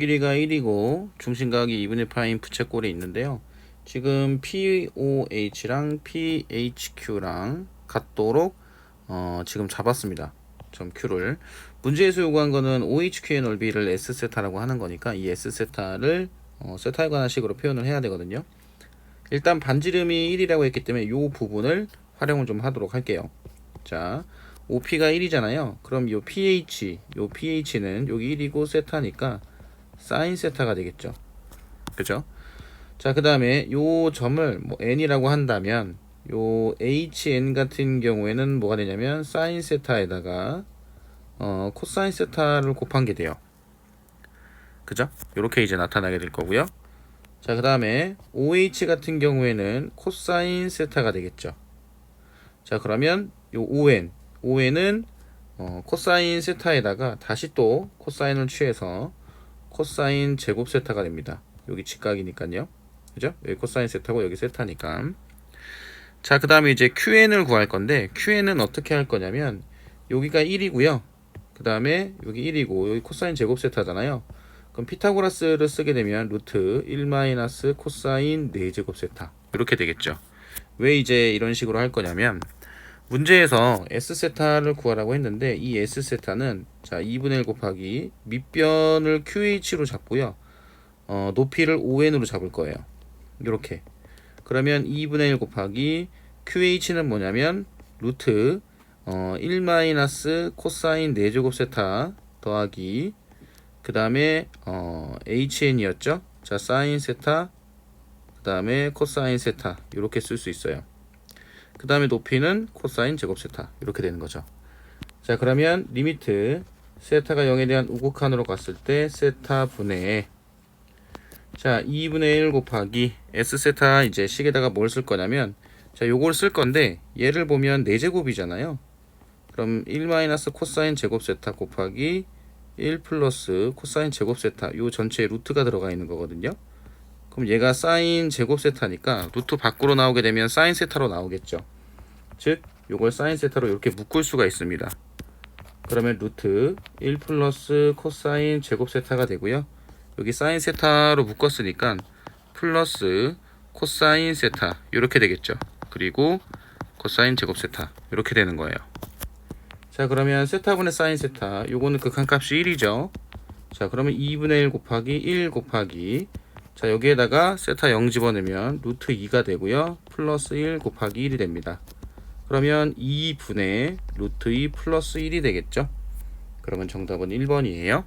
길이가 1이고 중심각이 2분의 파인 부채꼴에 있는데요. 지금 POH랑 PHQ랑 같도록 어, 지금 잡았습니다. 점 Q를 문제에서 요구한 거는 OHQ의 넓이를 S 세타라고 하는 거니까 이 S 세타를 어, 세타에 관한 식으로 표현을 해야 되거든요. 일단 반지름이 1이라고 했기 때문에 이 부분을 활용을 좀 하도록 할게요. 자, OP가 1이잖아요. 그럼 이 PH, 요 PH는 여기 1이고 세타니까 사인 세타가 되겠죠. 그죠? 자, 그 다음에 요 점을 뭐 n이라고 한다면 요 hn 같은 경우에는 뭐가 되냐면 사인 세타에다가 어, 코사인 세타를 곱한 게 돼요. 그죠? 요렇게 이제 나타나게 될 거고요. 자, 그 다음에 OH 같은 경우에는 코사인 세타가 되겠죠. 자, 그러면 요 ON, ON은 어, 코사인 세타에다가 다시 또 코사인을 취해서 코사인 제곱 세타가 됩니다. 여기 직각이니까요. 그죠? 여기 코사인 세타고 여기 세타니까. 자, 그 다음에 이제 QN을 구할 건데 QN은 어떻게 할 거냐면 여기가 1이고요. 그 다음에 여기 1이고 여기 코사인 제곱 세타잖아요. 그럼 피타고라스를 쓰게 되면 루트 1 마이너스 코사인 4제곱 세타 이렇게 되겠죠. 왜 이제 이런 식으로 할 거냐면 문제에서 S 세타를 구하라고 했는데 이 S 세타는 자 2분의 1 곱하기 밑변을 QH로 잡고요. 어, 높이를 ON으로 잡을 거예요. 이렇게. 그러면 2분의 1 곱하기 QH는 뭐냐면 루트 어, 1 마이너스 코사인 4제곱 세타 더하기 그 다음에 어, HN이었죠. 자 사인 세타 그 다음에 코사인 세타 이렇게 쓸 수 있어요. 그 다음에 높이는 코사인 제곱 세타 이렇게 되는 거죠. 자 그러면 리미트 세타가 0에 대한 우곡한으로 갔을 때 세타 분의 자 2분의 1 곱하기 S 세타 이제 식에다가 뭘 쓸 거냐면 자 요걸 쓸 건데 얘를 보면 4제곱이잖아요. 그럼 1 마이너스 코사인 제곱 세타 곱하기 1 플러스 코사인 제곱 세타 요 전체에 루트가 들어가 있는 거거든요. 그럼 얘가 사인 제곱 세타니까 루트 밖으로 나오게 되면 사인 세타로 나오겠죠. 즉 요걸 사인 세타로 이렇게 묶을 수가 있습니다. 그러면 루트 1 플러스 코사인 제곱 세타가 되고요. 여기 사인 세타로 묶었으니까 플러스 코사인 세타 이렇게 되겠죠. 그리고 코사인 제곱 세타 이렇게 되는 거예요. 자 그러면 세타분의 사인 세타 요거는 극한값이 1이죠. 자 그러면 2분의 1 곱하기 1 곱하기 자 여기에다가 세타 0 집어넣으면 루트 2가 되고요. 플러스 1 곱하기 1이 됩니다. 그러면 2분의 루트 2 플러스 1이 되겠죠. 그러면 정답은 1번이에요.